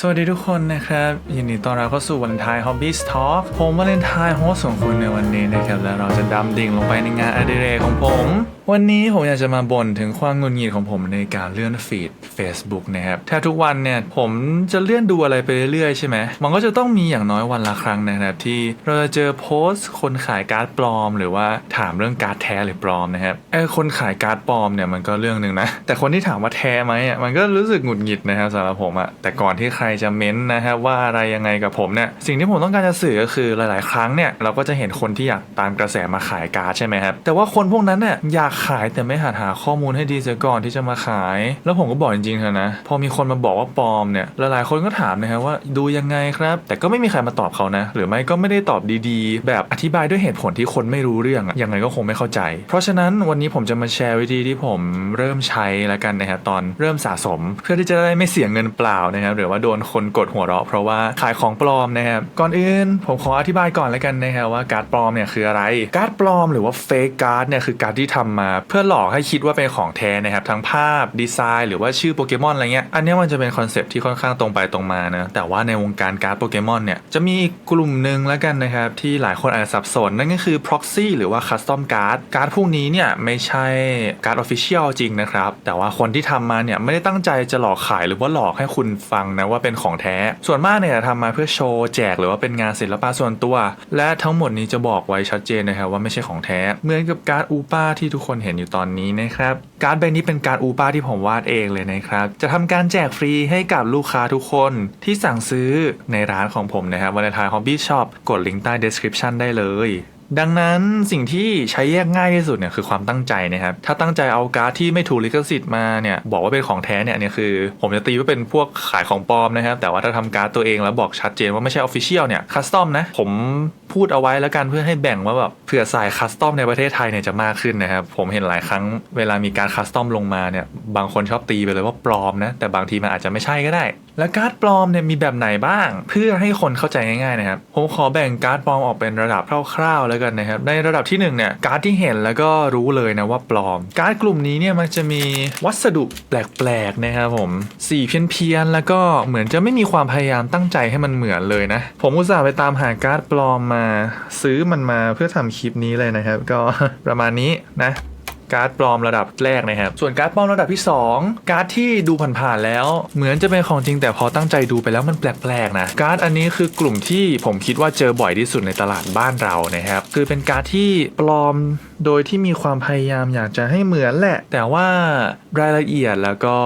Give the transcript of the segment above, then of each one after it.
สวัสดีทุกคนนะครับ ยินดีต้อนรับเข้าสู่วันไทย Hobbies Talk ผมวาเลนไทน์โฮสของคุณในวันนี้นะครับ และเราจะดำดิ่งลงไปในงานอดิเรกของผม วันนี้ผมอยากจะมาบ่นถึงความงุดหงิดของผมในการเลื่อนฟีด Facebook นะครับแทบทุกวันเนี่ยผมจะเลื่อนดูอะไรไปเรื่อยๆใช่ไหมมันก็จะต้องมีอย่างน้อยวันละครั้งนะครับ ที่เราจะเจอโพสต์ คนขายการ์ดปลอม หรือว่าถามเรื่องการ์ดแท้หรือปลอมนะครับไอ้คนขายการ์ดปลอมเนี่ยมันก็เรื่องหนึ่งนะแต่คนที่ถามว่าแท้ไหมอะมันก็รู้สึกหงุดหงิดนะครับสำหรับผมอะแต่ก่อนที่ใครจะเม้นต์นะครับว่าอะไรยังไงกับผมเนี่ยสิ่งที่ผมต้องการจะสื่อก็คือหลาย ๆ ครั้งเนี่ยเราก็จะเห็นคนที่อยากตามกระแสมาขายการ์ดใช่ไหมครับแต่ว่าคนพวกนั้นเนี่ยอยากขายแต่ไม่หัดหาข้อมูลให้ดีเสียก่อนที่จะมาขาย แล้วผมก็บอกจริงๆเถอะนะพอมีคนมาบอกว่าปลอมเนี่ยหลายๆคนก็ถามนะครับว่าดูยังไงครับ แต่ก็ไม่มีใครมาตอบเขานะ หรือไม่ก็ไม่ได้ตอบดีๆ แบบอธิบายด้วยเหตุผลที่คนไม่รู้เรื่องอยังไงก็คงไม่เข้าใจ เพราะฉะนั้นวันนี้ผมจะมาแชร์วิธีที่ผมเริ่มใช้แล้วกันนะครับตอนเริ่มสะสม เพื่อที่จะได้ไม่เสียเงินเปล่านะครับหรือว่าโดนคนกดหัวเราะเพราะว่าขายของปลอมนะครับก่อนอื่นผมขออธิบายก่อนแล้วกันนะครับว่าการ์ดปลอมเนี่ยคืออะไร การ์ดปลอมหรือว่าเฟกการ์ดเนี่ยคือการ์ดที่ทำมาเพื่อหลอกให้คิดว่าเป็นของแท้นะครับทั้งภาพดีไซน์หรือว่าชื่อโปเกมอนอะไรเงี้ยอันนี้มันจะเป็นคอนเซปที่ค่อนข้างตรงไปตรงมานะแต่ว่าในวงการการ์ดโปเกมอนเนี่ยจะมีกลุ่มหนึ่งแล้วกันนะครับที่หลายคนอาจจะสับสนนั่นก็คือ proxy หรือว่า custom card การ์ดพวกนี้เนี่ยไม่ใช่การ์ด official จริงนะครับแต่ว่าคนที่ทำมาเนี่ยไม่ได้ตั้งใจจะหลอกขายหรือว่าหลอกให้คุณฟังนะว่าเป็นของแท้ ส่วนมากเนี่ยทำมาเพื่อโชว์แจกหรือว่าเป็นงานศิลปะส่วนตัว และทั้งหมดนี้จะบอกไว้ชัดเจนนะครับว่าไม่ใช่ของแท้ เหมือนกับการ์ดอูป้าที่ทุกคนเห็นอยู่ตอนนี้นะครับการ์ดใบนี้เป็นการ์ดอูป้าที่ผมวาดเองเลยนะครับจะทำการแจกฟรีให้กับลูกค้าทุกคนที่สั่งซื้อในร้านของผมนะครับวันทายฮอบบี้ช็อปกดลิงก์ใต้ description ได้เลย ดังนั้นสิ่งที่ใช้แยกง่ายที่สุดเนี่ยคือความตั้งใจนะครับ ถ้าตั้งใจเอาการ์ดที่ไม่ถูกลิขสิทธิ์มาเนี่ยบอกว่าเป็นของแท้เนี่ยเนี่ยคือ ผมจะตีว่าเป็นพวกขายของปลอมนะครับ แต่ว่าถ้าทำการ์ดตัวเองแล้วบอกชัดเจนว่าไม่ใช่ออฟฟิเชียลเนี่ยคัสตอมนะผม พูดเอาไว้แล้วกันเพื่อให้แบ่งว่าแบบเผื่อสายคัสตอมในประเทศไทยเนี่ยจะมากขึ้นนะครับ ผมเห็นหลายครั้งเวลามีการคัสตอมลงมาเนี่ยบางคนชอบตีไปเลยว่าปลอมนะ แต่บางทีมันอาจจะไม่ใช่ก็ได้ แล้วการ์ดปลอมเนี่ยมีแบบไหนบ้าง เพื่อให้คนเข้าใจง่ายๆนะครับผมขอแบ่งการ์ดปลอมออกเป็นระดับคร่าวๆแล้วกันนะครับในระดับที่หนึ่งเนี่ยการ์ดที่เห็นแล้วก็รู้เลยนะว่าปลอม การ์ดกลุ่มนี้เนี่ยมันจะมีวัสดุแปลกๆนะครับผมสีเพี้ยนๆแล้วก็เหมือนจะไม่มีความพยายามตั้งใจให้มันเหมือนเลยนะผมอุตส่าห์ไปตามหาการ์ดปลอมมาซื้อมันมาเพื่อทำคลิปนี้เลยนะครับ ก็ประมาณนี้นะ การ์ดปลอมระดับแรกนะครับ ส่วนการ์ดปลอมระดับที่ 2 การ์ดที่ดูผ่านๆแล้ว เหมือนจะเป็นของจริงแต่พอตั้งใจดูไปแล้วมันแปลกๆนะการ์ดอันนี้คือกลุ่มที่ผมคิดว่าเจอบ่อยที่สุดในตลาดบ้านเรานะครับคือเป็นการ์ดที่ปลอมโดยที่มีความพยายามอยากจะให้เหมือนแหละ แต่ว่ารายละเอียดแล้วก็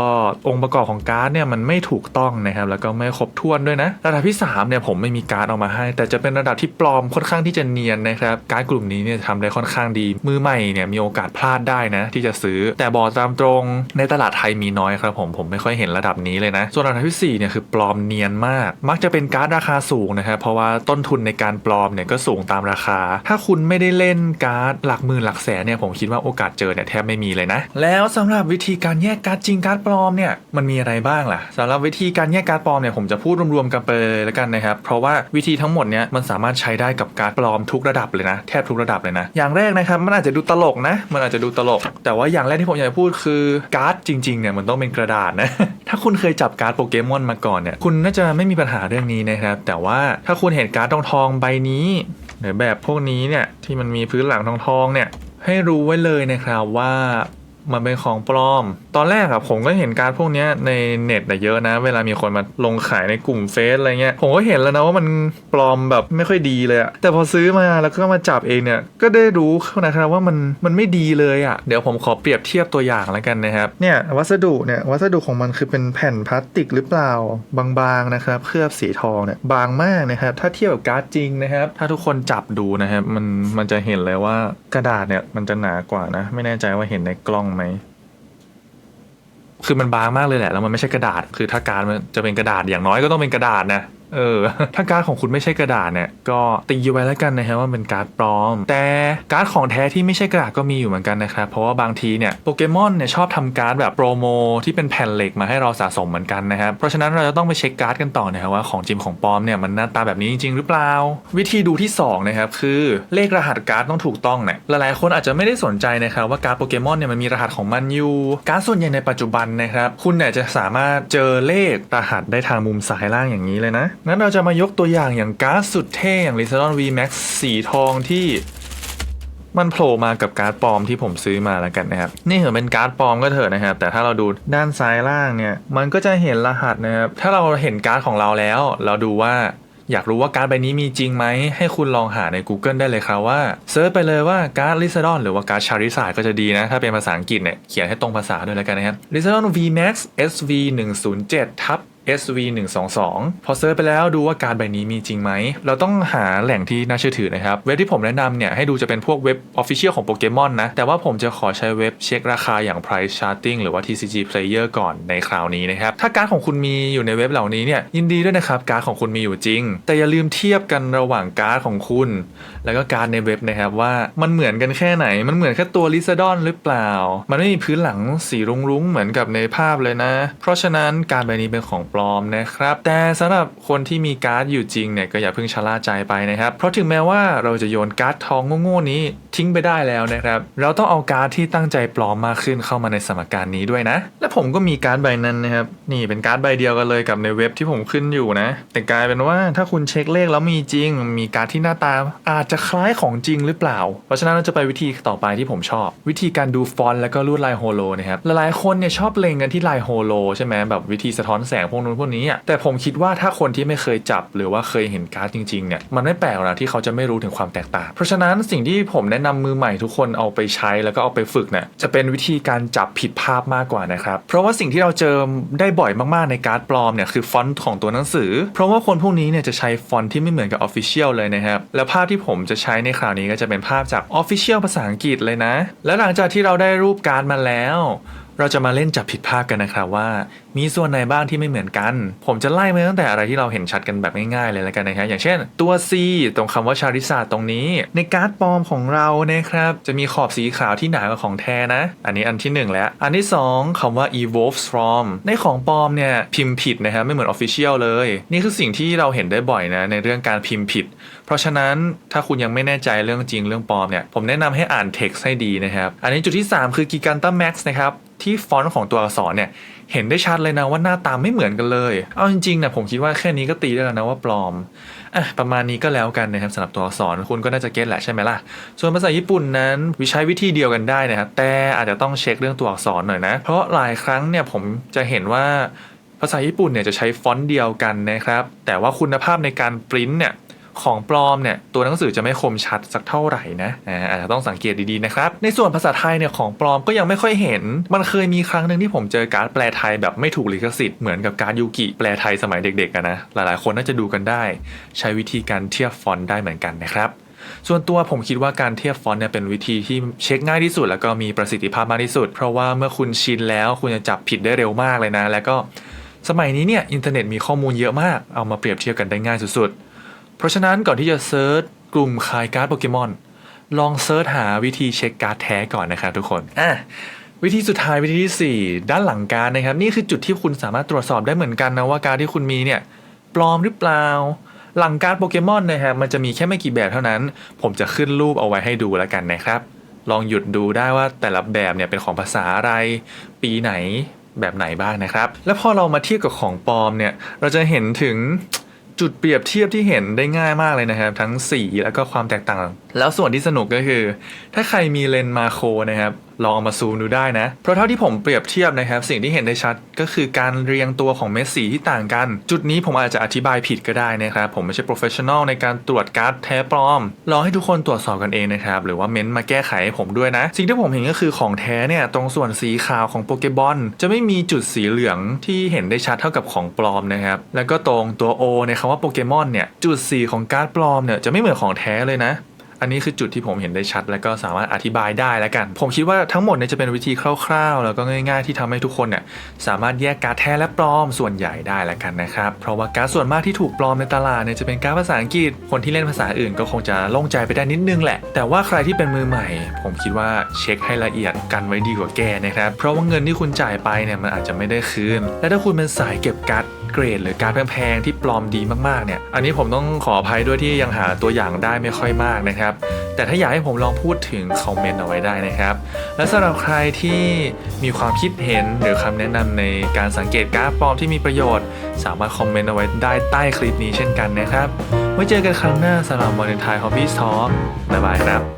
องค์ประกอบของการ์ดเนี่ยมันไม่ถูกต้องนะครับแล้วก็ไม่ครบถ้วนด้วยนะ ระดับที่3เนี่ยผมไม่มีการ์ดเอามาให้ แต่จะเป็นระดับที่ปลอมค่อนข้างที่จะเนียนนะครับการ์ดกลุ่มนี้เนี่ยทำได้ค่อนข้างดีมือใหม่เนี่ยมีโอกาสพลาดได้นะที่จะซื้อ แต่บอกตามตรงในตลาดไทยมีน้อยครับผมผมไม่ค่อยเห็นระดับนี้เลยนะ ส่วนระดับที่สี่เนี่ยคือปลอมเนียนมาก มักจะเป็นการ์ดราคาสูงนะครับเพราะว่าต้นทุนในการปลอมเนี่ยก็สูงตามราคา ถ้าคุณไม่ได้เล่นการ์ดหลักหมื่นหลักแสนเนี่ยผมคิดว่าโอกาสเจอเนี่ยแทบไม่มีเลยนะ แล้วสำหรับวิธีการแยกการ์ดจริงการ์ดปลอมเนี่ยมันมีอะไรบ้างล่ะสำหรับวิธีการแยกการ์ดปลอมเนี่ยผมจะพูดรวมๆกันไปเลยแล้วกันนะครับเพราะว่าวิธีทั้งหมดเนี่ยมันสามารถใช้ได้กับการ์ดปลอมทุกระดับเลยนะแทบทุกระดับเลยนะอย่างแรกนะครับมันอาจจะดูตลกนะมันอาจจะดูตลก แต่ว่าอย่างแรกที่ผมอยากจะพูดคือการ์ดจริงๆเนี่ยมันต้องเป็นกระดาษนะ ถ้าคุณเคยจับการ์ดโปเกมอนมาก่อนเนี่ยคุณน่าจะไม่มีปัญหาเรื่องนี้นะครับ แต่ว่าถ้าคุณเห็นการ์ดทองทองใบนี้หรือแบบพวกนี้เนี่ยที่มันมีพื้นหลังทองทองเนี่ยให้รู้ไว้เลยนะครับว่ามันเป็นของปลอมตอนแรกอะผมก็เห็นการพวกนี้ในเน็ตอะเยอะนะ เวลามีคนมาลงขายในกลุ่มเฟซอะไรเงี้ยผมก็เห็นแล้วนะว่ามันปลอมแบบไม่ค่อยดีเลยอะแต่พอซื้อมาแล้วก็มาจับเองเนี่ยก็ได้รู้นะครับว่ามันมันไม่ดีเลยอะเดี๋ยวผมขอเปรียบเทียบตัวอย่างแล้วกันนะครับเนี่ยวัสดุเนี่ยวัสดุของมันคือเป็นแผ่นพลาสติกหรือเปล่าบางๆนะครับเคลือบสีทองเนี่ยบางมากนะครับถ้าเทียบกับการ์ดจริงนะครับ ถ้าทุกคนจับดูนะครับมันมันจะเห็นเลยว่ากระดาษเนี่ยมันจะหนากว่านะ ไม่แน่ใจว่าเห็นในกล้องไหม คือมันบางมากเลยแหละแล้วมันไม่ใช่กระดาษ คือถ้าการมันจะเป็นกระดาษอย่างน้อยก็ต้องเป็นกระดาษนะ เออ ถ้าการ์ดของคุณไม่ใช่กระดาษเนี่ย ก็ตีไว้แล้วกันนะฮะว่าเป็นการ์ดปลอม แต่การ์ดของแท้ที่ไม่ใช่กระดาษก็มีอยู่เหมือนกันนะครับ เพราะว่าบางทีเนี่ยโปเกมอนเนี่ยชอบทำการ์ดแบบโปรโมที่เป็นแผ่นเหล็กมาให้เราสะสมเหมือนกันนะครับ เพราะฉะนั้นเราจะต้องไปเช็คการ์ดกันต่อนะครับว่าของจริงของปลอมเนี่ยมันหน้าตาแบบนี้จริง ๆ หรือเปล่า วิธีดูที่สองนะครับคือเลขรหัสการ์ดต้องถูกต้องเนี่ยหลายๆคนอาจจะไม่ได้สนใจนะครับว่าการ์ดโปเกมอนเนี่ยมันมีรหัสของมันอยู่การ์ดส่วนใหญ่ในปัจจุบันนะครับคุณเนี่ยจะสามารถเจอเลขรหัสได้ทางมุมซ้ายล่างอย่างนี้เลยนะงั้นเราจะมายกตัวอย่างอย่างการ์ดสุดเท่อย่าง l i z a r d o n V Max สีทองที่มันโผล่มากับการ์ดปลอมที่ผมซื้อมาแล้วกันนะครับ นี่เหรอเป็นการ์ดปลอมก็เถอะนะครับ แต่ถ้าเราดูด้านซ้ายล่างเนี่ย มันก็จะเห็นรหัสนะครับ ถ้าเราเห็นการ์ดของเราแล้ว เราดูว่าอยากรู้ว่าการ์ดใบนี้มีจริงไหม ให้คุณลองหาใน Google ได้เลยครับว่าเซิร์ชไปเลยว่าการ์ดลิซาดอนหรือว่าการ์ดชาริสาก็จะดีนะ ถ้าเป็นภาษาอังกฤษเนี่ย เขียนให้ตรงภาษาด้วยแล้วกันนะครับลิซาดอน VMAX SV 107ทับ SV 1 2 2 พอเซิร์ชไปแล้วดูว่าการดใบนี้มีจริงไหม เราต้องหาแหล่งที่น่าเชื่อถือนะครับ เว็บที่ผมแนะนำเนี่ย ให้ดูจะเป็นพวกเว็บ Official ของโปเกมอนนะ แต่ว่าผมจะขอใช้เว็บเช็คราคาอย่าง Price Charting หรือว่า TCG Player ก่อนในคราวนี้นะครับ ถ้าการดของคุณมีอยู่ในเว็บเหล่านี้เนี่ยยินดีด้วยนะครับการดของคุณมีอยู่จริง แต่อย่าลืมเทียบกันระหว่างการดของคุณ แล้วก็การในเว็บนะครับว่ามันเหมือนกันแค่ไหน มันเหมือนแค่ตัวลิซาดอนหรือเปล่า มันไม่มีพื้นหลังสีรุ้งๆเหมือนกับในภาพเลยนะ เพราะฉะนั้นการใบนี้เป็นของปลอมนะครับ แต่สำหรับคนที่มีการ์ดอยู่จริงเนี่ยก็อย่าเพิ่งชะล่าใจไปนะครับ เพราะถึงแม้ว่าเราจะโยนการ์ดทองโง่ๆนี้ทิ้งไปได้แล้วนะครับ เราต้องเอาการ์ดที่ตั้งใจปลอมมากขึ้นเข้ามาในสมการนี้ด้วยนะ และผมก็มีการ์ดใบนั้นนะครับ นี่เป็นการ์ดใบเดียวกันเลยกับในเว็บที่ผมขึ้นอยู่นะ แต่กลายเป็นว่าถ้าคุณเช็คเลขแล้วมีจริง มีการ์ดที่หน้าตาอาจจะคล้ายของจริงหรือเปล่า เพราะฉะนั้นเราจะไปวิธีต่อไปที่ผมชอบ วิธีการดูฟอนต์แล้วก็ลวดลายโฮโลนะครับหลายๆคนเนี่ยชอบเล็งกันที่ลายโฮโลใช่ไหมแบบวิธีสะท้อนแสงพวกนู้นพวกนี้อะแต่ผมคิดว่าถ้าคนที่ไม่เคยจับหรือว่าเคยเห็นการ์ดจริงๆเนี่ยมันไม่แปลกหรอกที่เขาจะไม่รู้ถึงความแตกต่าง เพราะฉะนั้นสิ่งที่ผมแนะนำมือใหม่ทุกคนเอาไปใช้แล้วก็เอาไปฝึกเนี่ยจะเป็นวิธีการจับผิดภาพมากกว่านะครับเพราะว่าสิ่งที่เราเจอได้บ่อยมากๆในการ์ดปลอมเนี่ยคือฟอนต์ของตัวหนังสือ เพราะว่าคนพวกนี้เนี่ยจะใช้ฟอนต์ที่ไม่เหมือนกับ Official เลยนะครับแล้วภาพที่ผมจะใช้ในคราวนี้ก็จะเป็นภาพจาก Official ภาษาอังกฤษเลยนะ และหลังจากที่เราได้รูปการ์ดมาแล้ว เราจะมาเล่นจับผิดภาพกันนะครับว่า มีส่วนไหนบ้างที่ไม่เหมือนกัน ผมจะไล่มาตั้งแต่อะไรที่เราเห็นชัดกันแบบง่ายๆเลยแล้วกันนะครับอย่างเช่นตัว C ตรงคำว่าชาริสาตรงนี้ ในการ์ดปลอมของเรานะครับจะมีขอบสีขาวที่หนากว่าของแท้นะ อันนี้อันที่ 1 แล้ว อันที่ 2คำว่า evolves from ในของปลอมเนี่ยพิมพ์ผิดนะครับไม่เหมือน official เลย นี่คือสิ่งที่เราเห็นได้บ่อยนะในเรื่องการพิมพ์ผิด เพราะฉะนั้นถ้าคุณยังไม่แน่ใจเรื่องจริงเรื่องปลอมเนี่ยผมแนะนำให้อ่าน text ให้ดีนะครับอันนี้จุดที่ 3 คือ Giganta Max นะครับ ที่ฟอนต์ของตัวอักษรเนี่ยเห็นได้ชัดเลยนะว่าหน้าตาไม่เหมือนกันเลย เอาจริงๆนะผมคิดว่าแค่นี้ก็ตีได้แล้วนะว่าปลอมอะประมาณนี้ก็แล้วกันนะครับสำหรับตัวอักษรคุณก็น่าจะเก็ตแหละใช่ไหมล่ะ ส่วนภาษาญี่ปุ่นนั้นวิใช้วิธีเดียวกันได้นะครับแต่อาจจะต้องเช็คเรื่องตัวอักษรหน่อยนะ เพราะหลายครั้งเนี่ยผมจะเห็นว่าภาษาญี่ปุ่นเนี่ยจะใช้ฟอนต์เดียวกันนะครับ แต่ว่าคุณภาพในการปริ้นเนี่ย ของปลอมเนี่ยตัวหนังสือจะไม่คมชัดสักเท่าไหร่นะอาจจะต้องสังเกตดีๆนะครับ ในส่วนภาษาไทยเนี่ยของปลอมก็ยังไม่ค่อยเห็น มันเคยมีครั้งหนึ่งที่ผมเจอการ์ดแปลไทยแบบไม่ถูกลิขสิทธิ์เหมือนกับการ์ดยูกิแปลไทยสมัยเด็กๆนะหลายๆ คนน่าจะดูกันได้ ใช้วิธีการเทียบฟอนต์ได้เหมือนกันนะครับส่วนตัวผมคิดว่าการเทียบฟอนต์เนี่ยเป็นวิธีที่เช็คง่ายที่สุด แล้วก็มีประสิทธิภาพมากที่สุด เพราะว่าเมื่อคุณชินแล้วคุณจะจับผิดได้เร็วมากเลยนะ แล้วก็สมัยนี้เนี่ยอินเทอร์เน็ตมีข้อมูลเยอะมากเอามาเปรียบเทียบกันได้ง่ายสุดๆ เพราะฉะนั้นก่อนที่จะเซิร์ชกลุ่มขายการ์ดโปเกมอนลองเซิร์ชหาวิธีเช็คการ์ดแท้ก่อนนะครับทุกคนอะวิธีสุดท้ายวิธีที่ 4 ด้านหลังการนะครับ นี่คือจุดที่คุณสามารถตรวจสอบได้เหมือนกันนะว่าการ์ดที่คุณมีเนี่ยปลอมหรือเปล่า หลังการ์ดโปเกมอนนะครับมันจะมีแค่ไม่กี่แบบเท่านั้น ผมจะขึ้นรูปเอาไว้ให้ดูแล้วกันนะครับ ลองหยุดดูได้ว่าแต่ละแบบเนี่ยเป็นของภาษาอะไร ปีไหนแบบไหนบ้างนะครับ แล้วพอเรามาเทียบกับของปลอมเนี่ยเราจะเห็นถึง จุดเปรียบเทียบที่เห็นได้ง่ายมากเลยนะครับ ทั้งสีแล้วก็ความแตกต่าง แล้วส่วนที่สนุกก็คือ ถ้าใครมีเลนส์มาโครนะครับ ลองเอามาซูมดูได้นะ เพราะเท่าที่ผมเปรียบเทียบนะครับสิ่งที่เห็นได้ชัดก็คือการเรียงตัวของเม็ดสีที่ต่างกัน จุดนี้ผมอาจจะอธิบายผิดก็ได้นะครับ ผมไม่ใช่โปรเฟชชั่นอลในการตรวจการ์ดแท้ปลอมลองให้ทุกคนตรวจสอบกันเองนะครับ หรือว่าเม้นต์มาแก้ไขให้ผมด้วยนะ สิ่งที่ผมเห็นก็คือของแท้เนี่ยตรงส่วนสีขาวของโปเกบอลจะไม่มีจุดสีเหลืองที่เห็นได้ชัดเท่ากับของปลอมนะครับแล้วก็ตรงตัว O ในคำว่าโปเกมอนเนี่ยจุดสีของการ์ดปลอมเนี่ยจะไม่เหมือนของแท้เลยนะ อันนี้คือจุดที่ผมเห็นได้ชัด และก็สามารถอธิบายได้แล้วกัน ผมคิดว่าทั้งหมดเนี่ยจะเป็นวิธีคร่าวๆ แล้วก็ง่าย ๆ ที่ทำให้ทุกคนเนี่ยสามารถแยกการ์ดแท้และปลอมส่วนใหญ่ได้แล้วกันนะครับ เพราะว่าการ์ดส่วนมากที่ถูกปลอมในตลาดเนี่ยจะเป็นการ์ดภาษาอังกฤษ คนที่เล่นภาษาอื่นก็คงจะโล่งใจไปได้นิดนึงแหละ แต่ว่าใครที่เป็นมือใหม่ ผมคิดว่าเช็คให้ละเอียดกันไว้ดีกว่าแก้นะครับ เพราะว่าเงินที่คุณจ่ายไปเนี่ยมันอาจจะไม่ได้คืน และถ้าคุณเป็นสายเก็บการ์ด เกรด หรือการแพงๆที่ปลอมดีมากๆเนี่ย อันนี้ผมต้องขออภัยด้วยที่ยังหาตัวอย่างได้ไม่ค่อยมากนะครับ แต่ถ้าอยากให้ผมลองพูดถึงคอมเมนต์เอาไว้ได้นะครับ และสำหรับใครที่มีความคิดเห็นหรือคำแนะนำในการสังเกตการ์ดปลอมที่มีประโยชน์ สามารถคอมเมนต์เอาไว้ได้ใต้คลิปนี้เช่นกันนะครับไว้เจอกันครั้งหน้าสำหรับวันเลนไทน์ฮอบบี้ทอล์กบ๊ายบายครับ